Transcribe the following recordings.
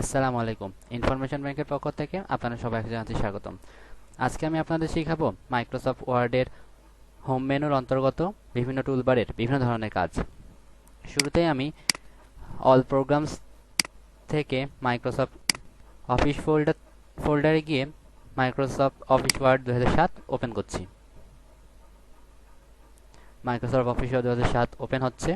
আসসালামু আলাইকুম। ইনফরমেশন ব্যাংকের পক্ষ থেকে আপনাদের সবাইকে জানাতে স্বাগতম। আজকে আমি আপনাদের শেখাবো মাইক্রোসফট ওয়ার্ডের হোম মেনুর অন্তর্গত বিভিন্ন টুলবারের বিভিন্ন ধরনের কাজ। শুরুতেই আমি অল প্রোগ্রামস থেকে মাইক্রোসফট অফিস ফোল্ডার, ফোল্ডারে গিয়ে মাইক্রোসফট অফিস ওয়ার্ড দু হাজার সাত ওপেন করছি। মাইক্রোসফট অফিস ওয়ার্ড দু হাজার সাত ওপেন হচ্ছে।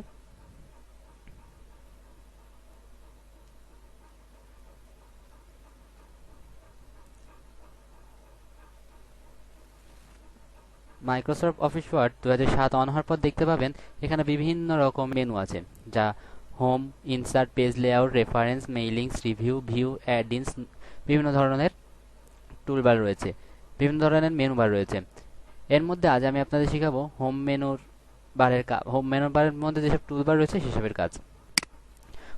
মাইক্রোসফট অফিস ওয়ার্ড দু সাত অন হওয়ার পর দেখতে পাবেন, এখানে বিভিন্ন রকম মেনু আছে, যা home insert page layout references mailings review view add ins বিভিন্ন ধরনের টুলবার রয়েছে, বিভিন্ন ধরনের মেনু বার রয়েছে। এর মধ্যে আজ আমি আপনাদের শেখাবো হোম মেনুর বারের কাজ হোম মেনু বারের মধ্যে যেসব টুলবার রয়েছে সেসবের কাজ।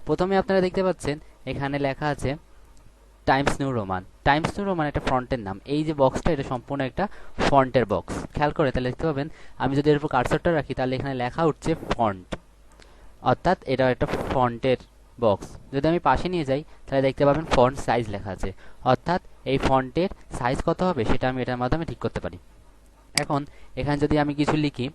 প্রথমে আপনারা দেখতে পাচ্ছেন, এখানে লেখা আছে Times New Roman Times New Roman একটা ফন্টের নাম। এই যে বক্সটা এটা সম্পূর্ণ একটা ফন্টের বক্স খেয়াল করে তাহলে দেখতে পাবেন, আমি যদি এর উপর কার্সরটা রাখি, তাহলে এখানে লেখা উঠছে ফন্ট অর্থাৎ এটা একটা ফন্টের বক্স যদি আমি পাশে নিয়ে যাই, তাহলে দেখতে পাবেন ফন্ট সাইজ লেখা আছে। অর্থাৎ এই ফন্টের সাইজ কত হবে, সেটা আমি এটার মাধ্যমে ঠিক করতে পারি। এখন, এখানে যদি আমি কিছু লিখি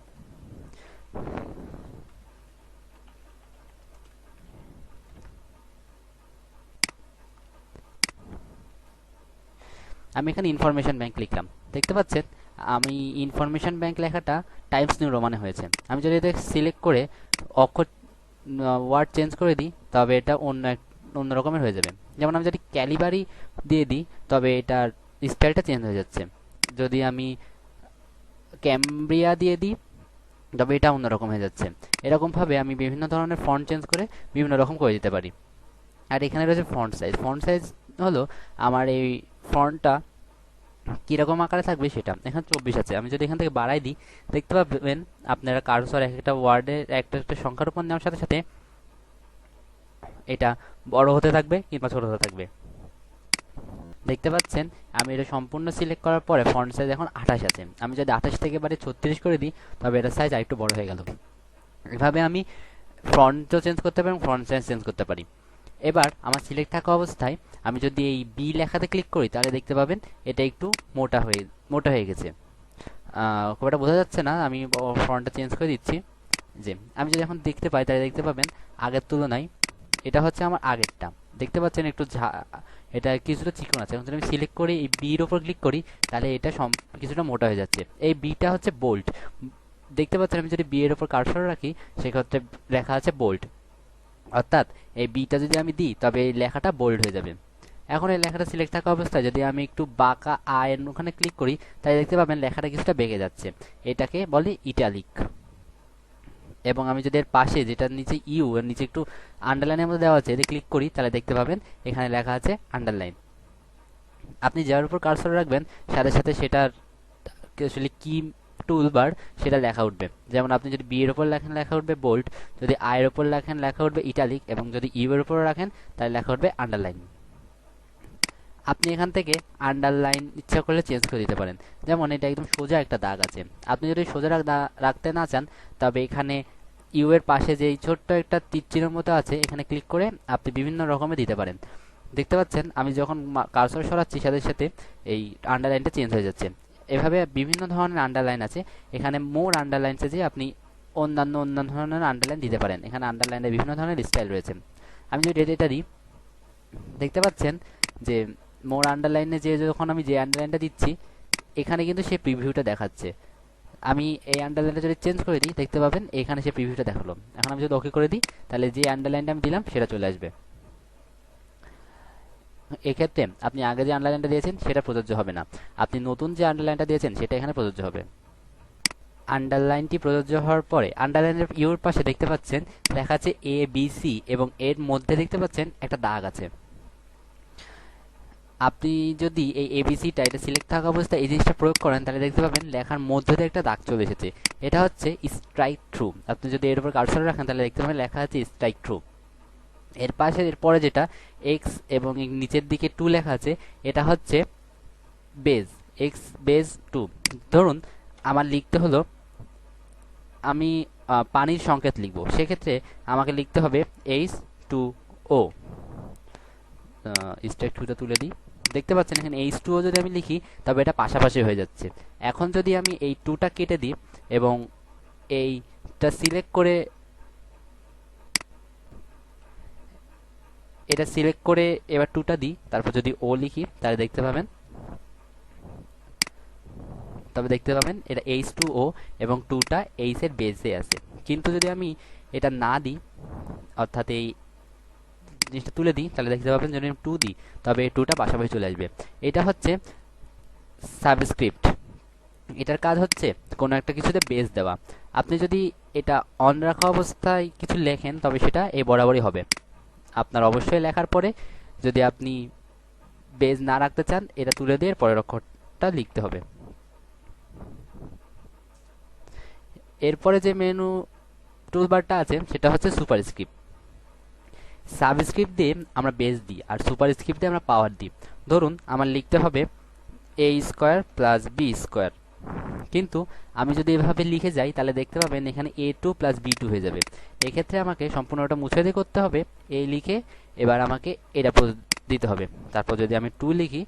আমি এখানে ইনফরমেশন ব্যাংক লিখলাম। দেখতে পাচ্ছেন, আমি ইনফরমেশন ব্যাংক লেখাটা টাইমস নিউ রোমানে হয়েছে। আমি যদি এটা সিলেক্ট করে অক্ষর ওয়ার্ড চেঞ্জ করে দিই, তবে এটা অন্য এক, অন্য রকমের হয়ে যাবে। যেমন আমি যদি ক্যালিবারি দিয়ে দিই, তবে এটার স্টাইলটা চেঞ্জ হয়ে যাচ্ছে। যদি আমি ক্যামব্রিয়া দিয়ে দিই, তবে এটা অন্যরকম হয়ে যাচ্ছে। এরকমভাবে আমি বিভিন্ন ধরনের ফন্ট চেঞ্জ করে বিভিন্ন রকম করে দিতে পারি। আর এখানে রয়েছে ফন্ট সাইজ ফন্ট সাইজ হলো আমার এই ফন্টটা কীরকম আকারে থাকবে সেটা? এখানে চব্বিশ আছে। আমি যদি এখান থেকে বাড়াই দিই, দেখতে পাবেন আপনারা কারসর এক একটা ওয়ার্ডের একটা একটা সংখ্যার উপর নেওয়ার সাথে সাথে এটা বড় হতে থাকবে কিংবা ছোট হতে থাকবে। দেখতে পাচ্ছেন, আমি এটা সম্পূর্ণ সিলেক্ট করার পরে ফন্ট সাইজ এখন আঠাশ আছে। আমি যদি আঠাশ থেকে বাড়ি ছত্রিশ করে দিই, তবে এটার সাইজ আরেকটু বড় হয়ে গেল। এভাবে আমি ফ্রন্টও চেঞ্জ করতে পারি এবং ফ্রন্ট সাইজ চেঞ্জ করতে পারি। এবার আমার সিলেক্ট থাকা অবস্থায় আমি যদি এই বি লেখাতে ক্লিক করি, তাহলে দেখতে পাবেন এটা একটু মোটা হয়ে মোটা হয়ে গেছে। খুব একটা বোঝা যাচ্ছে না, আমি ফ্রন্টটা চেঞ্জ করে দিচ্ছি। যে, আমি যদি এখন দেখতে পাই, তাহলে দেখতে পাবেন আগের তুলনায় এটা হচ্ছে আমার আগেরটা। দেখতে পাচ্ছেন একটু ঝা, এটা কিছুটা চিকন আছে। এখন যদি আমি সিলেক্ট করি, এই বির ওপর ক্লিক করি, তাহলে এটা সম, কিছুটা মোটা হয়ে যাচ্ছে। এই বিটা হচ্ছে বোল্ট দেখতে পাচ্ছেন আমি যদি বি এর ওপর কারসর রাখি, সেক্ষেত্রে লেখা আছে বোল্ট অর্থাৎ এই বিটা যদি আমি দিই, তবে এই লেখাটা বোল্ড হয়ে যাবে। এখন এই লেখাটা সিলেক্ট থাকা অবস্থায় যদি আমি একটু বাঁকা আয়ের ওখানে ক্লিক করি তাই দেখতে পাবেন লেখাটা কিছুটা বেঁকে যাচ্ছে। এটাকে বলে ইটালিক এবং আমি যদি এর পাশে যেটা নিচে ইউ এর নিচে একটু আন্ডারলাইনের মধ্যে দেওয়া আছে যদি ক্লিক করি, তাহলে দেখতে পাবেন এখানে লেখা আছে আন্ডারলাইন আপনি যার উপর কার্সর রাখবেন, সাথে সাথে সেটার আসলে কি টুলবার সেটা লেখা উঠবে। যেমন আপনি যদি বি এর উপর লেখেন, লেখা উঠবে বোল্ড যদি আই এর উপর লেখেন, লেখা উঠবে ইটালিক এবং যদি ইউ এর উপর রাখেন, তাহলে লেখা উঠবে আন্ডারলাইন আপনি এখান থেকে আন্ডারলাইন ইচ্ছা করলে চেঞ্জ করে দিতে পারেন। যেমন এটা একদম সোজা একটা দাগ আছে। আপনি যদি সোজা রাখতে না চান, তবে এখানে ইউ পাশে যে ছোট্ট একটা তীরচিহ্নের মতো আছে, এখানে ক্লিক করে আপনি বিভিন্ন রকমের দিতে পারেন। দেখতে পাচ্ছেন, আমি যখন কার্সর সরাচ্ছি, সাথে সাথে এই আন্ডারলাইনটা চেঞ্জ হয়ে যাচ্ছে। এভাবে বিভিন্ন ধরনের আন্ডারলাইন আছে। এখানে মোর আন্ডারলাইনসে যে আপনি অন্যান্য অন্যান্য ধরনের আন্ডারলাইন দিতে পারেন। এখানে আন্ডারলাইনের বিভিন্ন ধরনের স্টাইল রয়েছে। আমি যদি এটা দিই, দেখতে পাচ্ছেন যে মোর আন্ডারলাইনে যে যখন আমি যে আন্ডারলাইনটা দিচ্ছি, এখানে কিন্তু সে প্রিভিউটা দেখাচ্ছে। আমি এই আন্ডারলাইনটা যদি চেঞ্জ করে দিই, দেখতে পাবেন এখানে সে প্রিভিউটা দেখাল। এখন আমি যদি ওকে করে দিই, তাহলে যে আন্ডারলাইনটা আমি দিলাম, সেটা চলে আসবে। এক্ষেত্রে আপনি আগে যে আন্ডারলাইনটা দিয়েছেন, সেটা প্রযোজ্য হবে না। আপনি নতুন যে আন্ডারলাইনটা দিয়েছেন, সেটা এখানে প্রযোজ্য হবে। আন্ডারলাইনটি প্রযোজ্য হওয়ার পরে আন্ডারলাইনের ইউর পাশে দেখতে পাচ্ছেন, লেখা আছে এ বি সি এবং এর মধ্যে দেখতে পাচ্ছেন একটা দাগ আছে। আপনি যদি এই এবিসিটা এটা সিলেক্ট থাকা অবস্থায় এই জিনিসটা প্রয়োগ করেন, তাহলে দেখতে পাবেন লেখার মধ্যে দিয়ে একটা দাগ চলে এসেছে। এটা হচ্ছে স্ট্রাইক ট্রু আপনি যদি এর উপর কার্সর রাখেন, তাহলে দেখতে পাবেন লেখা আছে স্ট্রাইক ট্রু এর পাশে এরপরে যেটা এক্স এবং নিচের দিকে টু লেখা আছে, এটা হচ্ছে বেজ এক্স বেজ টু ধরুন, আমার লিখতে হলো, আমি পানির সংকেত লিখব। সেক্ষেত্রে আমাকে লিখতে হবে এইচ টু ও স্টেক টুটা তুলে দিই। দেখতে পাচ্ছেন, এখানে এইচ টুও যদি আমি লিখি, তবে এটা পাশাপাশি হয়ে যাচ্ছে। এখন যদি আমি এই টুটা কেটে দিই এবং এইটা সিলেক্ট করে এটা সিলেক্ট করে এবার টুটা দিই, তারপর যদি ও লিখি, তাহলে দেখতে পাবেন। তবে দেখতে পাবেন, এটা এইচ টু ও এবং টুটা এইচ এর বেসে আছে। কিন্তু যদি আমি এটা না দিই, অর্থাৎ এই জিনিসটা তুলে দিই, তাহলে দেখতে পাবেন যদি আমি টু দিই, তবে এই টুটা পাশাপাশি চলে আসবে। এটা হচ্ছে সাবস্ক্রিপ্ট এটার কাজ হচ্ছে কোনো একটা কিছুতে বেস দেওয়া। আপনি যদি এটা অন রাখা অবস্থায় কিছু লেখেন, তবে সেটা এই বরাবরই হবে। আপনার অবশ্যই লেখার পরে যদি আপনি বেজ না রাখতে চান, এটা তুলে দিয়ে পরের অক্ষরটা লিখতে হবে। এরপরে যে মেনু টুলবারটা আছে, সেটা হচ্ছে সুপার স্ক্রিপ্ট সাবস্ক্রিপ্ট দিয়ে আমরা বেস দিই, আর সুপার স্ক্রিপ্ট দিয়ে আমরা পাওয়ার দিই। ধরুন, আমার লিখতে হবে A square plus B square কিন্তু আমি যদি এভাবে লিখে যাই, তাহলে দেখতে পাবেন এখানে A two plus B two হয়ে যাবে। এক্ষেত্রে আমাকে সম্পূর্ণটা মুছে দিয়ে করতে হবে। এ লিখে এবার আমাকে এটা দিতে হবে। তারপর যদি আমি টু লিখি,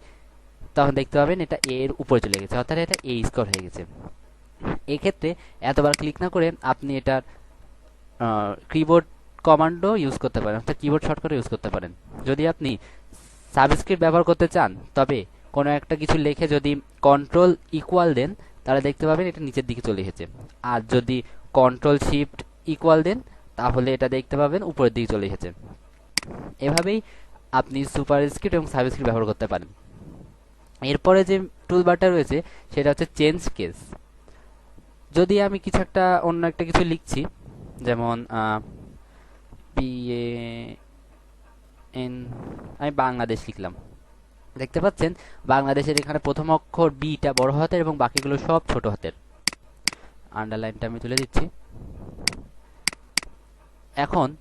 তখন দেখতে পাবেন এটা এ এর উপরে চলে গেছে, অর্থাৎ এটা এ স্কোয়ার হয়ে গেছে। এক্ষেত্রে এতবার ক্লিক না করে আপনি এটার কিবোর্ড কমান্ডও ইউজ করতে পারেন, অর্থাৎ কিবোর্ড শর্টকাট ইউজ করতে পারেন। যদি আপনি সাবস্ক্রিপ্ট ব্যবহার করতে চান, তবে কোনো একটা কিছু লিখে যদি কন্ট্রোল ইকুয়াল দেন, তাহলে দেখতে পাবেন এটা নিচের দিকে চলে এসেছে। আর যদি কন্ট্রোল শিফট ইকুয়াল দেন, তাহলে এটা দেখতে পাবেন উপরের দিকে চলে এসেছে। এভাবেই আপনি সুপার স্ক্রিপ্ট এবং সাবস্ক্রিপ্ট ব্যবহার করতে পারেন। এরপরে যে টুল টুলবারটা রয়েছে, সেটা হচ্ছে চেঞ্জ কেস যদি আমি কিছু একটা অন্য একটা কিছু লিখছি, যেমন পি এন আমি বাংলাদেশ লিখলাম। দেখতে পাচ্ছেন, বাংলাদেশের এখানে প্রথম অক্ষর বিটা বড় হাতের এবং বাকিগুলো সব ছোট হাতের। আন্ডারলাইনটা আমি তুলে দিচ্ছি। এখন,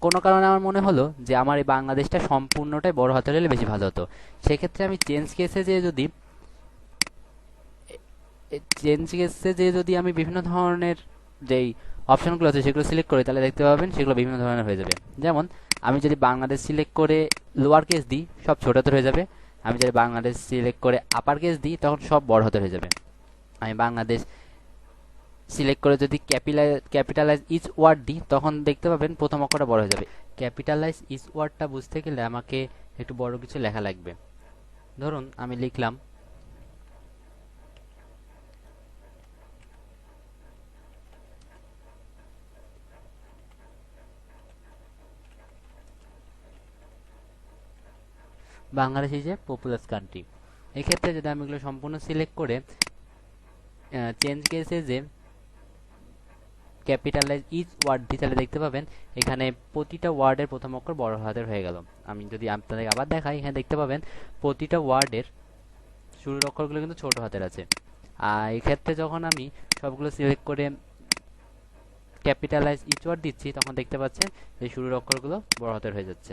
কোনো কারণে আমার মনে হলো যে আমার এই বাংলাদেশটা সম্পূর্ণটাই বড় হাতের হলে বেশি ভালো হতো। সেক্ষেত্রে আমি চেঞ্জ কেসে যে যদি চেঞ্জ কেসে যে যদি আমি বিভিন্ন ধরনের যেই অপশনগুলো আছে সেগুলো সিলেক্ট করি, তাহলে দেখতে পাবেন সেগুলো বিভিন্ন ধরনের হয়ে যাবে। যেমন, আমি যদি বাংলাদেশ সিলেক্ট করে লোয়ার কেস দিই, সব ছোট হাতের হয়ে যাবে। আমি যদি বাংলাদেশ সিলেক্ট করে আপার কেস দিই, তখন সব বড় হতে হয়ে যাবে। আমি বাংলাদেশ সিলেক্ট করে যদি ক্যাপিটালাইজ ইচ ওয়ার্ড দিই, তখন দেখতে পাবেন প্রথম অক্ষরটা বড় হয়ে যাবে। ক্যাপিটালাইজ ইচ ওয়ার্ডটা বুঝতে গেলে আমাকে একটু বড় কিছু লেখা লাগবে। ধরুন, আমি লিখলাম Bangladesh is a populous country এক্ষেত্রে যদি আমি এগুলো সম্পূর্ণ সিলেক্ট করে চেঞ্জ কেসে যে ক্যাপিটালাইজ ইচ ওয়ার্ড তাহলে দেখতে পাবেন এখানে প্রতিটা ওয়ার্ডের প্রথম অক্ষর বড় হাতের হয়ে গেল। আমি যদি আপনাদের আবার দেখাই, এখানে দেখতে পাবেন প্রতিটা ওয়ার্ডের শুরুর অক্ষরগুলো কিন্তু ছোট হাতের আছে। আর এক্ষেত্রে যখন আমি সবগুলো সিলেক্ট করে ক্যাপিটালাইজ ইচ ওয়ার্ড দিচ্ছি, তখন দেখতে পাচ্ছেন যে শুরুর অক্ষরগুলো বড় হাতের হয়ে যাচ্ছে।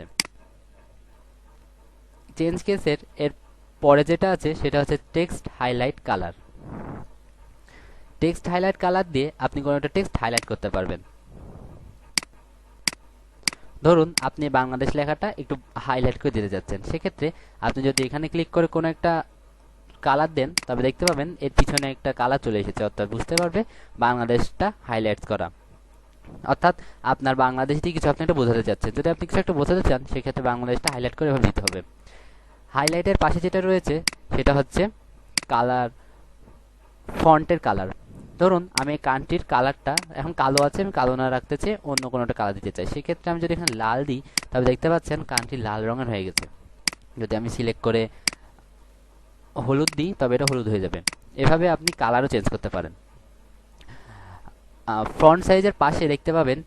চেঞ্জ কেসের এর পরে যেটা আছে, সেটা হচ্ছে text highlight colour text highlight colour দিয়ে আপনি কোনো একটা টেক্সট হাইলাইট করতে পারবেন। ধরুন, আপনি বাংলাদেশ লেখাটা একটু হাইলাইট করে দিতে যাচ্ছেন। সেক্ষেত্রে আপনি যদি এখানে ক্লিক করে কোনো একটা কালার দেন, তবে দেখতে পাবেন এর পিছনে একটা কালার চলে এসেছে। অর্থাৎ বুঝতে পারবে বাংলাদেশটা হাইলাইটস করা। অর্থাৎ আপনার বাংলাদেশ দিয়ে কিছু আপনি একটা বোঝাতে চাচ্ছেন। যদি আপনি কিছু একটা বোঝাতে চান, সেক্ষেত্রে বাংলাদেশটা হাইলাইট করে এভাবে দিতে হবে। হাইলাইটের পাশে যেটা রয়েছে, সেটা হচ্ছে কালার ফন্টের কালার ধরুন, আমি কান্ট্রির কালারটা এখন কালো আছে, আমি কালো না রাখতে চাই অন্য কোনোটা কালার দিতে চাই। সেক্ষেত্রে আমি যদি এখানে লাল দিই তবে দেখতে পাচ্ছেন কান্ট্রি লাল রঙের হয়ে গেছে। যদি আমি সিলেক্ট করে হলুদ দিই, তবে এটা হলুদ হয়ে যাবে। এভাবে আপনি কালারও চেঞ্জ করতে পারেন। ফ্রন্ট সাইজের পাশে দেখতে পাবেন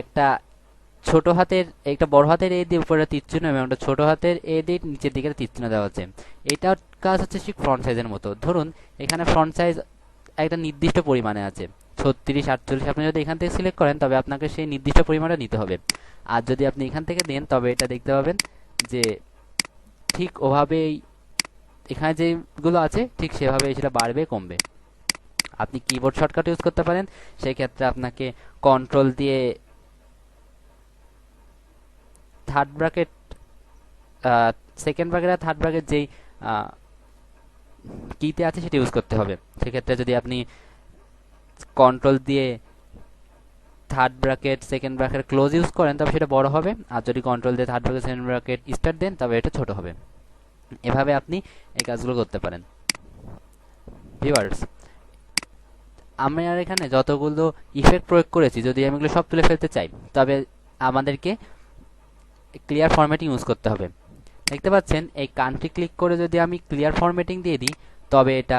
একটা ছোট হাতের, একটা বড় হাতের এ দিয়ে উপরে তীর চিহ্ন এবং একটা ছোট হাতের এ দিয়ে নিচের দিকে তীর চিহ্ন দেওয়া আছে। এটার কাজ হচ্ছে ঠিক ফ্রন্ট সাইজের মতো। ধরুন, এখানে ফ্রন্ট সাইজ একটা নির্দিষ্ট পরিমাণে আছে। ছত্রিশ, আটচল্লিশ, আপনি যদি এখান থেকে সিলেক্ট করেন, তবে আপনাকে সেই নির্দিষ্ট পরিমাণটা নিতে হবে। আর যদি আপনি এখান থেকে দেন, তবে এটা দেখতে পাবেন যে ঠিক ওভাবেই এখানে যেগুলো আছে, ঠিক সেভাবে সেটা বাড়বে, কমবে। আপনি কিবোর্ড শর্টকাট ইউজ করতে পারেন। সেই ক্ষেত্রে আপনাকে কন্ট্রোল দিয়ে থার্ড ব্র্যাকেট সেকেন্ড ব্র্যাকেট আর থার্ড ব্র্যাকেট যেই কিতে আছে সেটা ইউজ করতে হবে। সেক্ষেত্রে যদি আপনি কন্ট্রোল দিয়ে third bracket second bracket close use করেন, তবে সেটা বড় হবে। আর যদি কন্ট্রোল দিয়ে third bracket second bracket start দেন, তবে এটা ছোট হবে। এভাবে আপনি এই কাজগুলো করতে পারেন। ভিউয়ার্স আমি আর এখানে যতগুলো ইফেক্ট প্রয়োগ করেছি, যদি আমি এগুলো সব তুলে ফেলতে চাই, তবে আমাদেরকে ক্লিয়ার ফরম্যাটিং ইউজ করতে হবে। দেখতে পাচ্ছেন, এই কান্ট্রি ক্লিক করে যদি আমি ক্লিয়ার ফরম্যাটিং দিয়ে দিই, তবে এটা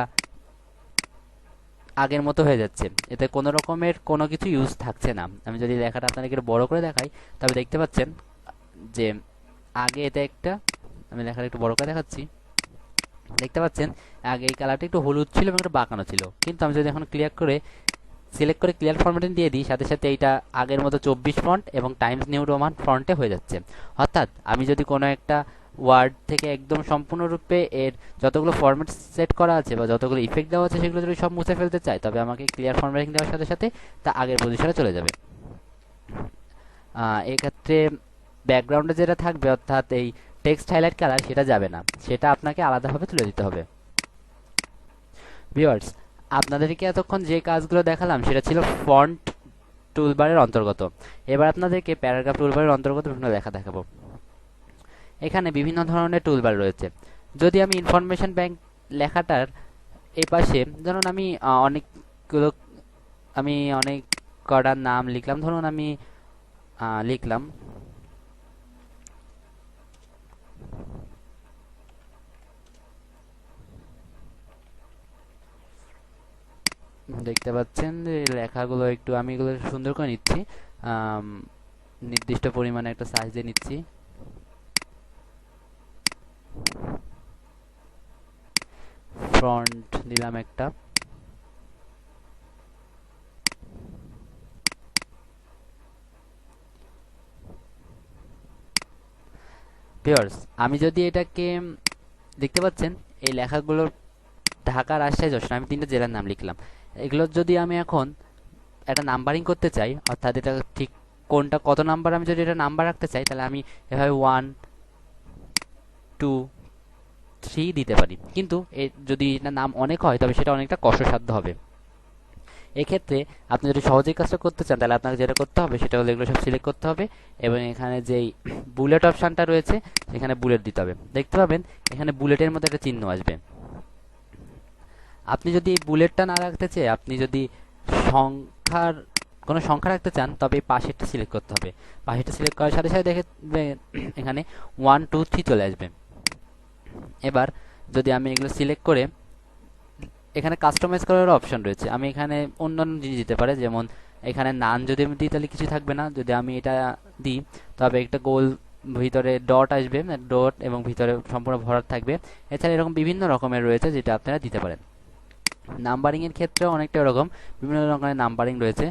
আগের মতো হয়ে যাচ্ছে। এতে কোনো রকমের কোনো কিছু ইউজ থাকছে না। আমি যদি লেখাটা আপনাদেরকে বড় করে দেখাই, তবে দেখতে পাচ্ছেন যে আগে এতে একটা, আমি লেখাটা একটু বড় করে দেখাচ্ছি। দেখতে পাচ্ছেন, আগে এই কালারটা একটু হলুদ ছিল এবং একটু বাঁকানো ছিল। কিন্তু আমি যদি এখন ক্লিয়ার করে সিলেক্ট করে ক্লিয়ার ফরম্যাটিং দিয়ে দিই, সাথে সাথে এইটা আগের মতো চব্বিশ ফন্ট এবং টাইমস নিউ রোমান ফন্টে হয়ে যাচ্ছে। অর্থাৎ আমি যদি কোনো একটা ওয়ার্ড থেকে একদম সম্পূর্ণরূপে এর যতগুলো ফরম্যাট সেট করা আছে বা যতগুলো ইফেক্ট দেওয়া আছে সেগুলো যদি সব মুছে ফেলতে চাই, তবে আমাকে ক্লিয়ার ফরম্যাটিং দেওয়ার সাথে সাথে তা আগের পজিশনে চলে যাবে। এক্ষেত্রে ব্যাকগ্রাউন্ডে যেটা থাকবে, অর্থাৎ এই টেক্সট হাইলাইট কালার সেটা যাবে না। সেটা আপনাকে আলাদাভাবে তুলে দিতে হবে। ভিউয়ার্স আপনাদেরকে এতক্ষণ যে কাজগুলো দেখালাম, সেটা ছিল ফন্ট টুলবারের অন্তর্গত। এবার আপনাদেরকে প্যারাগ্রাফ টুলবারের অন্তর্গত বিভিন্ন লেখা দেখাবো। এখানে বিভিন্ন ধরনের টুলবার রয়েছে। যদি আমি ইনফরমেশন ব্যাংক লেখাটার এই পাশে ধরুন আমি অনেকগুলো, আমি অনেক কটার নাম লিখলাম, ধরুন আমি লিখলাম দেখতে পাচ্ছেন যে লেখাগুলো একটু আমি এগুলো সুন্দর করে নিচ্ছি। নির্দিষ্ট পরিমাণে একটা সাইজ দিয়ে নিচ্ছি। ফ্রন্ট দিলাম একটা। ভিউয়ার্স আমি যদি এটাকে, দেখতে পাচ্ছেন, এই লেখাগুলোর ঢাকা রাজশাহী, যশোর, আমি তিনটা জেলার নাম লিখলাম। এগুলো যদি আমি এখন একটা নাম্বারিং করতে চাই, অর্থাৎ এটা ঠিক কোনটা, কত নাম্বার আমি যদি এটা নাম্বার রাখতে চাই, তাহলে আমি এভাবে ওয়ান টু থ্রি দিতে পারি। কিন্তু এ যদি এটা নাম অনেক হয়, তবে সেটা অনেকটা কষ্টসাধ্য হবে। এক্ষেত্রে আপনি যদি সহজেই কাজটা করতে চান, তাহলে আপনাকে যেটা করতে হবে, সেটা হলো এগুলো সব সিলেক্ট করতে হবে এবং এখানে যেই বুলেট অপশানটা রয়েছে, সেখানে বুলেট দিতে হবে। দেখতে পাবেন, এখানে বুলেটের মধ্যে একটা চিহ্ন আসবে। আপনি যদি বুলেটটা না রাখতে চেয়ে, আপনি যদি সংখ্যার কোনো সংখ্যা রাখতে চান, তবে পাশেরটা সিলেক্ট করতে হবে। পাশেরটা সিলেক্ট করার সাথে সাথে দেখে এখানে ওয়ান টু থ্রি চলে আসবে। এবার যদি আমি এগুলো সিলেক্ট করে, এখানে কাস্টমাইজ করার অপশন রয়েছে। আমি এখানে অন্য অন্য জিনিস দিতে পারে, যেমন এখানে নান যদি আমি দিই, তাহলে কিছু থাকবে না। যদি আমি এটা দিই, তবে একটা গোল ভিতরে ডট আসবে ডট এবং ভিতরে সম্পূর্ণ ভরাট থাকবে। এছাড়া এরকম বিভিন্ন রকমের রয়েছে, যেটা আপনারা দিতে পারেন। নাম্বারিং এর ক্ষেত্রেও অনেকটা এরকম। বিভিন্ন রকমের নাম্বারিং রয়েছে।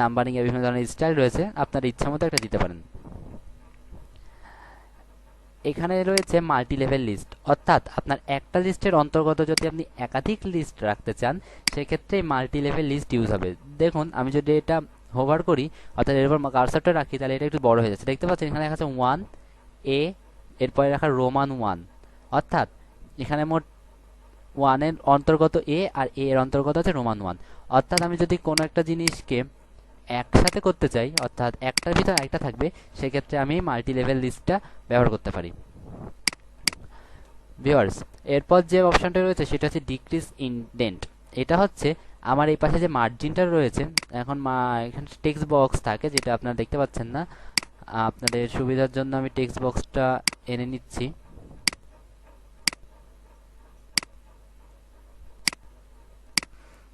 নাম্বারিং এর বিভিন্ন ধরনের স্টাইল রয়েছে। আপনার ইচ্ছা মতো একটা দিতে পারেন। এখানে রয়েছে মাল্টি লেভেল লিস্ট অর্থাৎ আপনার একটা লিস্টের অন্তর্গত যদি আপনি একাধিক লিস্ট রাখতে চান, সেক্ষেত্রে মাল্টি লেভেল লিস্ট ইউজ হবে। দেখুন, আমি যদি এটা হোভার করি, অর্থাৎ এরপর কারসারটা রাখি, তাহলে এটা একটু বড় হয়ে যাচ্ছে। দেখতে পাচ্ছেন, এখানে লেখা আছে ওয়ান এ এরপরে রাখা রোমান ওয়ান অর্থাৎ এখানে মোট ওয়ানের অন্তর্গত এ আর এ এর অন্তর্গত আছে রোমান ওয়ান অর্থাৎ আমি যদি কোনো একটা জিনিসকে একসাথে করতে চাই, অর্থাৎ একটার ভিতর একটা থাকবে, সেক্ষেত্রে আমি মাল্টি লেভেল লিস্টটা ব্যবহার করতে পারি। ভিওয়ার্স এরপর যে অপশনটা রয়েছে সেটা হচ্ছে ডিক্রিজ ইনডেন্ট এটা হচ্ছে আমার এই পাশে যে মার্জিনটা রয়েছে, এখন মা, এখানে টেক্সট বক্স থাকে, যেটা আপনারা দেখতে পাচ্ছেন না। আপনাদের সুবিধার জন্য আমি টেক্সট বক্সটা এনে নিচ্ছি।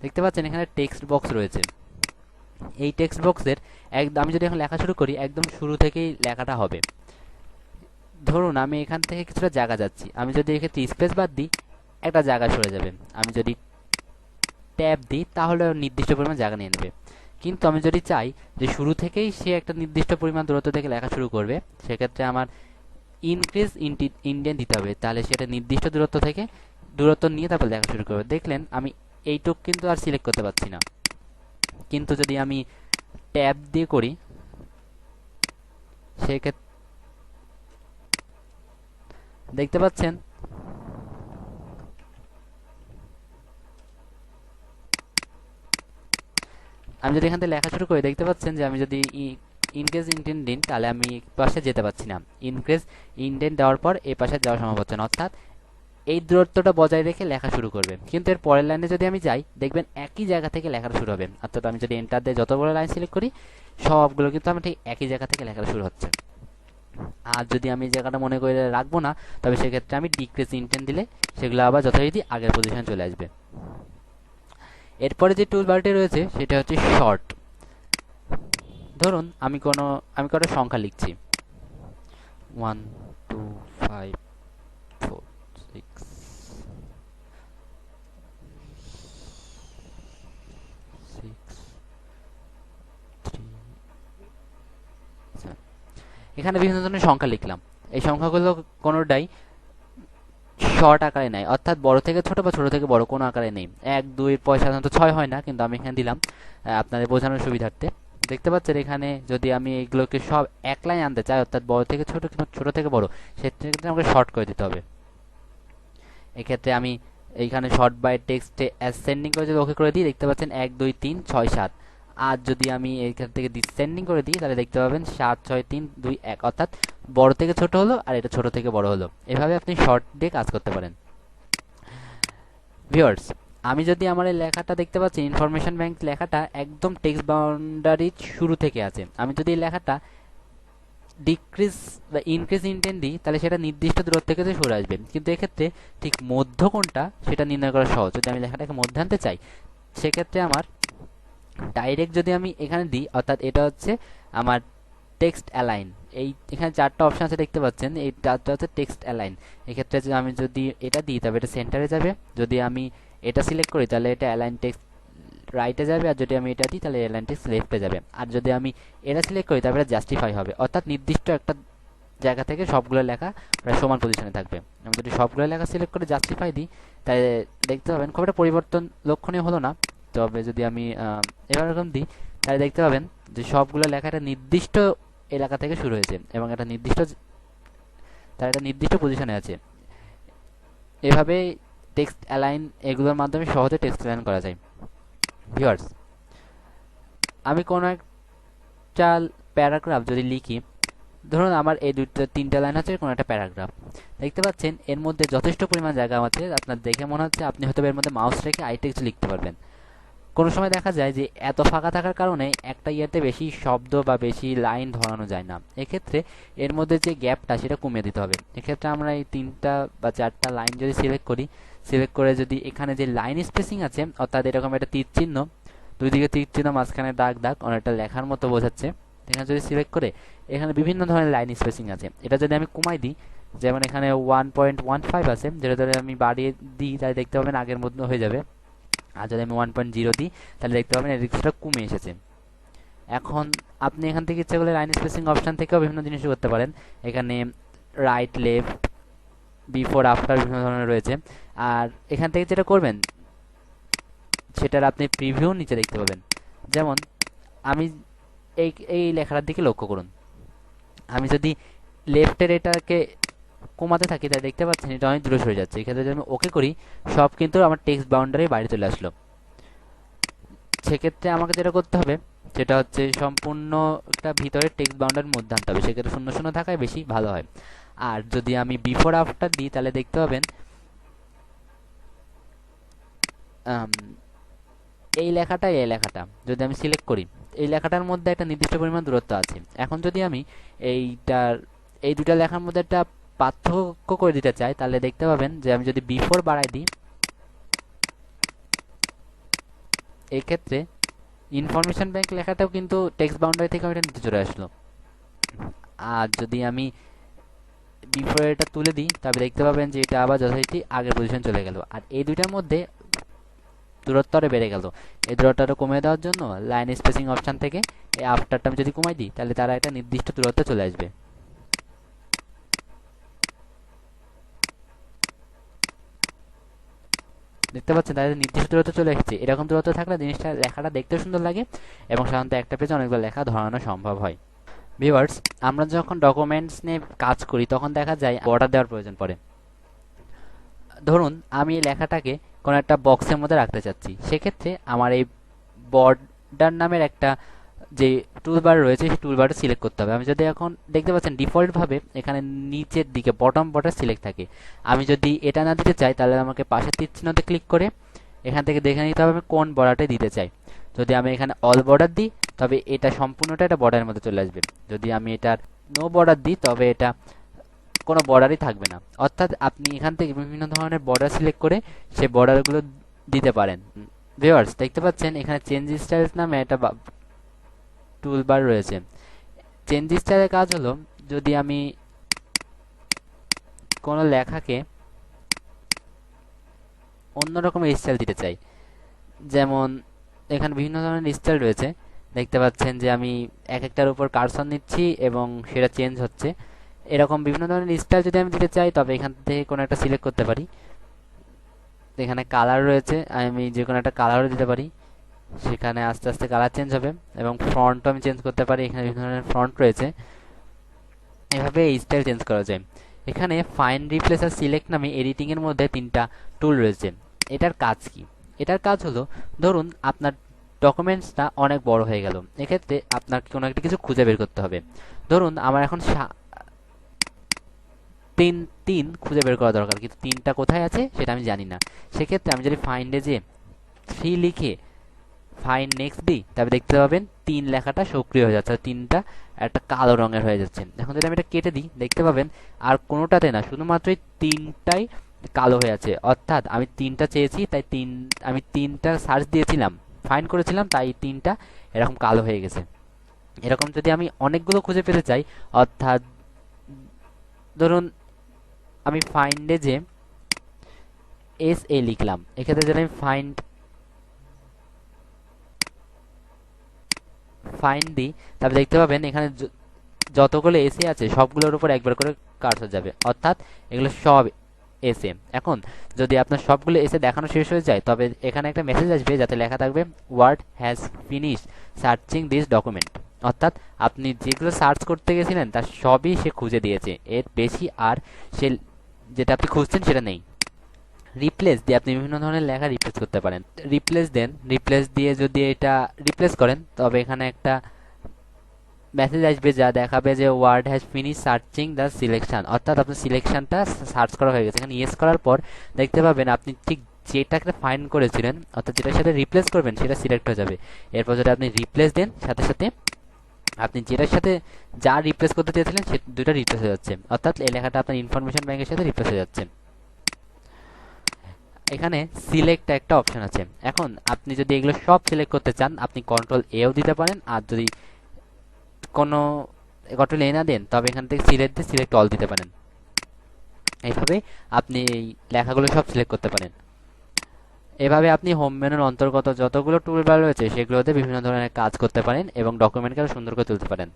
দেখতে পাচ্ছেন এখানে টেক্সট বক্স রয়েছে। এই টেক্সট বক্সের একদম আমি যদি এখন লেখা শুরু করি, একদম শুরু থেকেই লেখাটা হবে। ধরুন আমি এখান থেকে কিছুটা জায়গা যাচ্ছি। আমি যদি এক্ষেত্রে স্পেস বাদ দিই, একটা জায়গা সরে যাবে। আমি যদি ট্যাব দিই, তাহলে নির্দিষ্ট পরিমাণ জায়গা নিয়ে নেবে। কিন্তু আমি যদি চাই যে শুরু থেকেই সে একটা নির্দিষ্ট পরিমাণ দূরত্ব থেকে লেখা শুরু করবে, সেক্ষেত্রে আমার ইনক্রিজ ইন্ডিয়ান দিতে হবে। তাহলে সেটা নির্দিষ্ট দূরত্ব থেকে দূরত্ব নিয়ে তারপর লেখা শুরু করবে। দেখলেন আমি এইটুক কিন্তু আর সিলেক্ট করতে পারছি না। কিন্তু যদি আমি ট্যাব দিয়ে করি সেক্ষেত্রে দেখতে পাচ্ছেন? আমি যদি এখান থেকে লেখা শুরু করি, দেখতে পাচ্ছেন যে আমি যদি ইনক্রেজ ইন্টেন্ট দিন, তাহলে আমি পাশে যেতে পারছি না। ইনক্রেজ ইন্টেন্ট দেওয়ার পর এই পাশে যাওয়া সম্ভব হচ্ছে না অর্থাৎ এই দূরত্বটা বজায় রেখে লেখা শুরু করবে। কিন্তু এর পরের লাইনে যদি আমি যাই, দেখবেন একই জায়গা থেকে লেখাটা শুরু হবে। অর্থাৎ আমি যদি এন্টার দিয়ে যত বড় লাইন সিলেক্ট করি, সবগুলো কিন্তু আমি ঠিক একই জায়গা থেকে লেখা শুরু হচ্ছে। আর যদি আমি জায়গাটা মনে করে রাখব না, তবে সেক্ষেত্রে আমি ডিক্রিজ ইন্টেন্ট দিলে সেগুলো আবার যথারীতি আগের পজিশন চলে আসবে। এরপরে যে টুল বারটি রয়েছে, সেটা হচ্ছে শর্ট ধরুন, আমি কোনো আমি কোনো সংখ্যা লিখছি। ওয়ান টু ফাইভ এখানে বিভিন্ন ধরনের সংখ্যা লিখলাম। এই সংখ্যাগুলো কোনোটাই শর্ট আকারে নেয়। অর্থাৎ বড় থেকে ছোট বা ছোট থেকে বড় কোনো আকারে নেই। এক, দুই, পয় সাধারণত ছয় হয় না, কিন্তু আমি এখানে দিলাম আপনাদের বোঝানোর সুবিধার্থে। দেখতে পাচ্ছেন এখানে যদি আমি এগুলোকে সব এক লাইন আনতে চাই, অর্থাৎ বড় থেকে ছোট কিংবা ছোট থেকে বড়, সেক্ষেত্রে আমাকে শর্ট করে দিতে হবে। এক্ষেত্রে আমি এইখানে শর্ট বাই টেক্সটে অ্যাসেন্ডিং করে যদি ওকে করে দিই, দেখতে পাচ্ছেন এক, দুই, তিন, ছয়, সাত। আর যদি আমি এখান থেকে ডিসেন্ডিং করে দিই, তাহলে দেখতে পাবেন সাত, ছয়, তিন, দুই, এক। অর্থাৎ বড় থেকে ছোট হলো আর এটা ছোট থেকে বড় হলো। এভাবে আপনি শর্ট দিয়ে কাজ করতে পারেন। ভিউয়ার্স আমি যদি আমার এই লেখাটা দেখতে পাচ্ছি ইনফরমেশন ব্যাংক লেখাটা একদম টেক্সট বাউন্ডারির শুরু থেকে আছে। আমি যদি এই লেখাটা ডিক্রিজ বা ইনক্রিজ ইন্টেন্ট দিই, তাহলে সেটা নির্দিষ্ট দূরত্ব থেকে সরে আসবে। কিন্তু এক্ষেত্রে ঠিক মধ্য কোনটা, সেটা নির্ণয় করা সহজ। যদি আমি লেখাটাকে মধ্যে আনতে চাই, সেক্ষেত্রে আমার ডাইরেক্ট যদি আমি এখানে দিই, অর্থাৎ এটা হচ্ছে আমার টেক্সট অ্যালাইন এই এখানে চারটা অপশন আছে দেখতে পাচ্ছেন, এই চারটা হচ্ছে টেক্সট অ্যালাইন এক্ষেত্রে আমি যদি এটা দিই তবে এটা সেন্টারে যাবে। যদি আমি এটা সিলেক্ট করি, তাহলে এটা অ্যালাইন টেক্সট রাইটে যাবে, আর যদি আমি এটা দিই, তাহলে অ্যালাইন টেক্সট লেফটে যাবে। আর যদি আমি এটা সিলেক্ট করি তবে এটা জাস্টিফাই হবে। অর্থাৎ নির্দিষ্ট একটা জায়গা থেকে সবগুলো লেখা প্রায় সমান পজিশনে থাকবে। আমি যদি সবগুলো লেখা সিলেক্ট করে জাস্টিফাই দিই, তাহলে দেখতে পাবেন খুব একটা পরিবর্তন লক্ষণীয় হলো না। তবে যদি আমি এবার এরকম দিই, তাহলে দেখতে পাবেন যে সবগুলো লেখা একটা নির্দিষ্ট এলাকা থেকে শুরু হয়েছে এবং একটা নির্দিষ্ট তার একটা নির্দিষ্ট পজিশনে আছে। এভাবে টেক্সট অ্যালাইন এগুলোর মাধ্যমে সহজে টেক্সট অ্যালাইন করা যায়। ভিউয়ার্স আমি কোনো একটা প্যারাগ্রাফ যদি লিখি, ধরুন আমার এই দুটো তিনটা লাইন হচ্ছে কোনো একটা প্যারাগ্রাফ। দেখতে পাচ্ছেন, এর মধ্যে যথেষ্ট পরিমাণ জায়গা আছে। আপনার দেখে মনে হচ্ছে আপনি হয়তো এর মধ্যে মাউস রেখে আই টেক্সট লিখতে পারবেন। কোনো সময় দেখা যায় যে এত ফাঁকা থাকার কারণে একটা ইয়েতে বেশি শব্দ বা বেশি লাইন ধরানো যায় না। এক্ষেত্রে এর মধ্যে যে গ্যাপটা সেটা কমিয়ে দিতে হবে। এক্ষেত্রে আমরা এই তিনটা বা চারটা লাইন যদি সিলেক্ট করি, সিলেক্ট করে যদি এখানে যে লাইন স্পেসিং আছে, অর্থাৎ এরকম একটা তীর চিহ্ন, দুই দিকে তীর চিহ্ন, মাঝখানে দাগ দাগ, অনেকটা লেখার মতো বোঝাচ্ছে। এখানে যদি সিলেক্ট করে, এখানে বিভিন্ন ধরনের লাইন স্পেসিং আছে। এটা যদি আমি কমাই দিই, যেমন এখানে ওয়ান পয়েন্ট ওয়ান ফাইভ আছে, যেটা ধরে আমি বাড়িয়ে দিই, তাহলে দেখতে পাবেন আগের মধ্যে হয়ে যাবে। আর যদি আমি ওয়ান পয়েন্ট জিরো দিই, তাহলে দেখতে পাবেন এর কিছুটা কমে এসেছে। এখন আপনি এখান থেকে ইচ্ছা করলে লাইন স্পেসিং অপশান থেকেও বিভিন্ন জিনিস করতে পারেন। এখানে রাইট লেফট বিফোর আফটার বিভিন্ন ধরনের রয়েছে। আর এখান থেকে যেটা করবেন, সেটার আপনি প্রিভিউ নিচে দেখতে পাবেন। যেমন, আমি এই এই লেখাটার দিকে লক্ষ্য করুন। আমি যদি লেফটের এটাকে কমাতে থাকি, তাই দেখতে পাচ্ছেন এটা অনেক দূরে সরে যাচ্ছে। এক্ষেত্রে যদি আমি ওকে করি, সব কিন্তু আমার টেক্সট বাউন্ডারি বাইরে চলে আসলো। সেক্ষেত্রে আমাকে যেটা করতে হবে, সেটা হচ্ছে সম্পূর্ণ একটা ভিতরে টেক্সট বাউন্ডারির মধ্যে আনতে হবে। সেক্ষেত্রে শূন্য শূন্য থাকায় বেশি ভালো হয়। আর যদি আমি বিফোর আফটার দিই, তাহলে দেখতে পাবেন এই লেখাটা এই লেখাটা, যদি আমি সিলেক্ট করি, এই লেখাটার মধ্যে একটা নির্দিষ্ট পরিমাণ দূরত্ব আছে। এখন যদি আমি এইটার, এই দুটা লেখার মধ্যে একটা পার্থক্য করে দিতে চাই, তাহলে দেখতে পাবেন যে আমি যদি বিফোর বাড়াই দিই, এক্ষেত্রে ইনফরমেশন ব্যাংক লেখাটাও কিন্তু টেক্সট বাউন্ডারি থেকে ওইটা নিচে চলে আসলো। আর যদি আমি বিফোর এটা তুলে দিই তবে দেখতে পাবেন যে এটা আবার যথারীতি আগের পজিশন চলে গেল। আর এই দুইটার মধ্যে দূরত্ব আরও বেড়ে গেল। এই দূরত্বটা কমিয়ে দেওয়ার জন্য লাইন স্পেসিং অপশান থেকে এই আফটারটা আমি যদি কমাই দিই, তাহলে তারা একটা নির্দিষ্ট দূরত্ব চলে আসবে। দেখতে পাচ্ছেন, তাদের নির্দিষ্ট দূরত্ব চলে এসেছে। এরকম দূরত্ব থাকলে জিনিসটা লেখাটা দেখতে সুন্দর লাগে এবং সাধারণত একটা পেজে অনেকগুলো লেখা ধরানো সম্ভব হয়। ভিউয়ার্স আমরা যখন ডকুমেন্টস নিয়ে কাজ করি, তখন দেখা যায় অর্ডার দেওয়ার প্রয়োজন পড়ে। ধরুন, আমি এই লেখাটাকে কোনো একটা বক্সের মধ্যে রাখতে চাচ্ছি। সেক্ষেত্রে আমার এই বর্ডার নামের একটা যে টুলবার রয়েছে, সেই টুলবারটা সিলেক্ট করতে হবে। আমি যদি এখন দেখতে পাচ্ছেন ডিফল্টভাবে এখানে নিচের দিকে বটম বর্ডার সিলেক্ট থাকে। আমি যদি এটা না দিতে চাই, তাহলে আমাকে পাশের তীর চিহ্নতে ক্লিক করে এখান থেকে দেখে নিতে হবে আমি কোন বর্ডারটা দিতে চাই। যদি আমি এখানে অল বর্ডার দিই, তবে এটা সম্পূর্ণটা এটা বর্ডারের মধ্যে চলে আসবে। যদি আমি এটার নো বর্ডার দিই, তবে এটা কোনো বর্ডারই থাকবে না। অর্থাৎ আপনি এখান থেকে বিভিন্ন ধরনের বর্ডার সিলেক্ট করে সেই বর্ডারগুলো দিতে পারেন। ভিউয়ার্স দেখতে পাচ্ছেন এখানে চেঞ্জ স্টাইলস নামে একটা টুলবার রয়েছে। চেঞ্জ স্টাইলের কাজ হলো, যদি আমি কোনো লেখাকে অন্য স্টাইল দিতে চাই, যেমন এখানে বিভিন্ন ধরনের স্টাইল রয়েছে। দেখতে পাচ্ছেন যে আমি এক একটার উপর কারসন নিচ্ছি এবং সেটা চেঞ্জ হচ্ছে। এরকম বিভিন্ন ধরনের স্টাইল যদি আমি দিতে চাই, তবে এখান থেকে কোনো একটা সিলেক্ট করতে পারি। এখানে কালার রয়েছে, আমি যে কোনো একটা কালারও দিতে পারি। সেখানে আস্তে আস্তে কালার চেঞ্জ হবে এবং ফ্রন্টও আমি চেঞ্জ করতে পারি। এখানে বিভিন্ন ধরনের ফ্রন্ট রয়েছে। এভাবে এই স্টাইল চেঞ্জ করা যায়। এখানে ফাইন রিপ্লেস আর সিলেক্ট নামে এডিটিংয়ের মধ্যে তিনটা টুল রয়েছে। এটার কাজ কি? এটার কাজ হলো, ধরুন আপনার ডকুমেন্টসটা অনেক বড় হয়ে গেল। এক্ষেত্রে আপনার কোনো একটা কিছু খুঁজে বের করতে হবে। ধরুন আমার এখন তিন তিন খুঁজে বের করা দরকার। কিন্তু তিনটা কোথায় আছে সেটা আমি জানি না। সেক্ষেত্রে আমি যদি ফাইন্ডে যে থ্রি লিখে ফাইন নেক্সট দিই তবে দেখতে পাবেন তিন লেখাটা সক্রিয় হয়ে যাচ্ছে, তিনটা একটা কালো রঙের হয়ে যাচ্ছে। এখন যদি আমি এটা কেটে দিই, দেখতে পাবেন আর কোনোটাতে না শুধুমাত্র তিনটাই কালো হয়ে আছে। অর্থাৎ আমি তিনটা চেয়েছি, তাই তিন, আমি তিনটা সার্চ দিয়েছিলাম, ফাইন করেছিলাম, তাই তিনটা এরকম কালো হয়ে গেছে। এরকম যদি আমি অনেকগুলো খুঁজে পেতে চাই, অর্থাৎ ধরুন আমি ফাইন্ডে যে এস এ লিখলাম, এক্ষেত্রে যদি আমি ফাইন্ড ফাইন দিই তারপরে দেখতে পাবেন এখানে যতগুলো এসে আছে, সবগুলোর উপর একবার করে কার্সর যাবে। অর্থাৎ এগুলো সব এসে এখন, যদি আপনার সবগুলো এসে দেখানো শেষ হয়ে যায়, তবে এখানে একটা মেসেজ আসবে যাতে লেখা থাকবে word has finish searching this document অর্থাৎ আপনি যেগুলো সার্চ করতে গেছিলেন তার সবই সে খুঁজে দিয়েছে। এর বেশি আর সে যেটা আপনি খুঁজছেন সেটা নেই। রিপ্লেস দিয়ে আপনি বিভিন্ন ধরনের লেখা রিপ্লেস করতে পারেন। রিপ্লেস দেন রিপ্লেস দিয়ে যদি এটা রিপ্লেস করেন, তবে এখানে একটা মেসেজ আসবে যা দেখাবে যে word has finish searching the selection অর্থাৎ আপনার সিলেকশনটা সার্চ করা হয়ে গেছে। এখানে ইয়েস করার পর দেখতে পাবেন আপনি ঠিক যেটাকে ফাইন করেছিলেন, অর্থাৎ যেটার সাথে রিপ্লেস করবেন, সেটা সিলেক্ট হয়ে যাবে। এরপর যদি আপনি রিপ্লেস দেন, সাথে সাথে আপনি যেটার সাথে যা রিপ্লেস করতে চেয়েছিলেন, সে দুটা রিপ্লেস হয়ে যাচ্ছে। অর্থাৎ এই লেখাটা আপনার ইনফরমেশন ব্যাংকের সাথে রিপ্লেস হয়ে যাচ্ছে। এখানে সিলেক্ট একটা অপশন আছে। এখন আপনি যদি এগুলো সব সিলেক্ট করতে চান, আপনি কন্ট্রোল এও দিতে পারেন, আর যদি কোনো কন্ট্রোল এ না দেন, তবে এখান থেকে সিলেক্ট দিয়ে সিলেক্ট অল দিতে পারেন। এইভাবে আপনি এই লেখাগুলো সব সিলেক্ট করতে পারেন। এভাবে আপনি হোম মেনুর অন্তর্গত যতগুলো টুলবার রয়েছে, সেগুলোতে বিভিন্ন ধরনের কাজ করতে পারেন এবং ডকুমেন্টকে আরও সুন্দর করে তুলতে পারেন।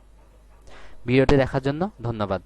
ভিডিওটি দেখার জন্য ধন্যবাদ।